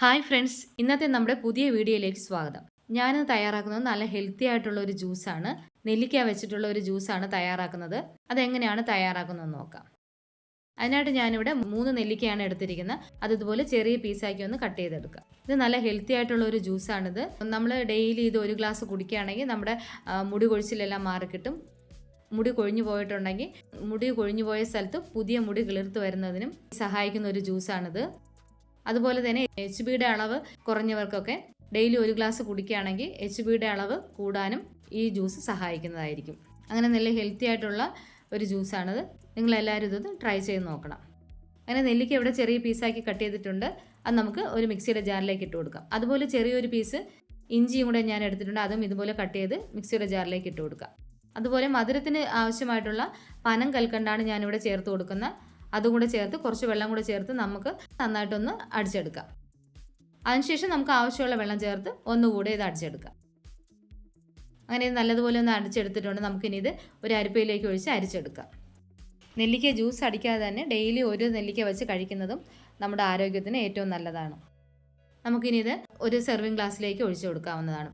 Hi friends ഇന്നത്തെ നമ്മുടെ പുതിയ വീഡിയോയിലേക്ക് സ്വാഗതം. ഞാൻ തയ്യാറാക്കുന്നത് നല്ല ഹെൽത്തി ആയിട്ടുള്ള ഒരു ജ്യൂസാണ്. നെല്ലിക്ക വെച്ചിട്ടുള്ള ഒരു ജ്യൂസാണ് തയ്യാറാക്കുന്നത്. അതെങ്ങനെയാണ് തയ്യാറാക്കുന്നതെന്ന് നോക്കാം. അതിനായിട്ട് ഞാനിവിടെ മൂന്ന് നെല്ലിക്കയാണ് എടുത്തിരിക്കുന്നത്. അത് ഇതുപോലെ ചെറിയ പീസാക്കി ഒന്ന് കട്ട് ചെയ്തെടുക്കുക ഇത് നല്ല ഹെൽത്തി ആയിട്ടുള്ള ഒരു ജ്യൂസാണിത്. നമ്മൾ ഡെയിലി ഇത് ഒരു ഗ്ലാസ് കുടിക്കുകയാണെങ്കിൽ നമ്മുടെ മുടി കൊഴിച്ചിലെല്ലാം മാറിക്കിട്ടും. മുടി കൊഴിഞ്ഞു പോയിട്ടുണ്ടെങ്കിൽ മുടി കൊഴിഞ്ഞു പോയ സ്ഥലത്ത് പുതിയ മുടി കിളിർത്ത് വരുന്നതിനും സഹായിക്കുന്ന ഒരു ജ്യൂസാണിത്. അതുപോലെ തന്നെ എച്ച് ബിയുടെ അളവ് കുറഞ്ഞവർക്കൊക്കെ ഡെയിലി ഒരു ഗ്ലാസ് കുടിക്കുകയാണെങ്കിൽ എച്ച് ബിയുടെ അളവ് കൂടാനും ഈ ജ്യൂസ് സഹായിക്കുന്നതായിരിക്കും. അങ്ങനെ നല്ല ഹെൽത്തി ആയിട്ടുള്ള ഒരു ജ്യൂസാണിത് നിങ്ങളെല്ലാവരും ഇത് ട്രൈ ചെയ്ത് നോക്കണം. അങ്ങനെ നെല്ലിക്ക ഇവിടെ ചെറിയ പീസാക്കി കട്ട് ചെയ്തിട്ടുണ്ട്. അത് നമുക്ക് ഒരു മിക്സിയുടെ ജാറിലേക്ക് ഇട്ട് കൊടുക്കാം. അതുപോലെ ചെറിയൊരു പീസ് ഇഞ്ചിയും കൂടെ ഞാൻ എടുത്തിട്ടുണ്ട്. അതും ഇതുപോലെ കട്ട് ചെയ്ത് മിക്സിയുടെ ജാറിലേക്ക് ഇട്ട് കൊടുക്കാം. അതുപോലെ മധുരത്തിന് ആവശ്യമായിട്ടുള്ള പനം കൽക്കണ്ടാണ് ഞാനിവിടെ ചേർത്ത് കൊടുക്കുന്നത് അതും കൂടെ ചേർത്ത് കുറച്ച് വെള്ളം കൂടെ ചേർത്ത് നമുക്ക് നന്നായിട്ടൊന്ന് അടിച്ചെടുക്കാം. അതിനുശേഷം നമുക്ക് ആവശ്യമുള്ള വെള്ളം ചേർത്ത് ഒന്നുകൂടെ ഇത് അടിച്ചെടുക്കാം. അങ്ങനെ ഇത് നല്ലതുപോലെ ഒന്ന് അടിച്ചെടുത്തിട്ടുണ്ട്. നമുക്കിനി ഇത് ഒരു അരിപ്പയിലേക്ക് ഒഴിച്ച് അരിച്ചെടുക്കാം. നെല്ലിക്ക ജ്യൂസ് അടിക്കാതെ തന്നെ ഡെയിലി ഒരു നെല്ലിക്ക വെച്ച് കഴിക്കുന്നതും നമ്മുടെ ആരോഗ്യത്തിന് ഏറ്റവും നല്ലതാണ്. നമുക്കിനി ഇത് ഒരു സെർവിങ് ഗ്ലാസ്സിലേക്ക് ഒഴിച്ചു കൊടുക്കാവുന്നതാണ്.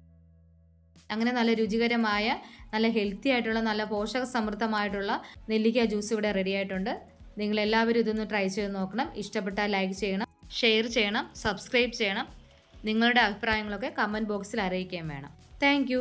അങ്ങനെ നല്ല രുചികരമായ നല്ല ഹെൽത്തി ആയിട്ടുള്ള നല്ല പോഷക സമൃദ്ധമായിട്ടുള്ള നെല്ലിക്ക ജ്യൂസ് ഇവിടെ റെഡി ആയിട്ടുണ്ട്. നിങ്ങൾ എല്ലാവരും ഇതൊന്ന് ട്രൈ ചെയ്ത് നോക്കണം. ഇഷ്ടപ്പെട്ടാൽ ലൈക്ക് ചെയ്യണം ഷെയർ ചെയ്യണം സബ്സ്ക്രൈബ് ചെയ്യണം. നിങ്ങളുടെ അഭിപ്രായങ്ങളൊക്കെ കമന്റ് ബോക്സിൽ അറിയിക്കുകയും വേണം. താങ്ക്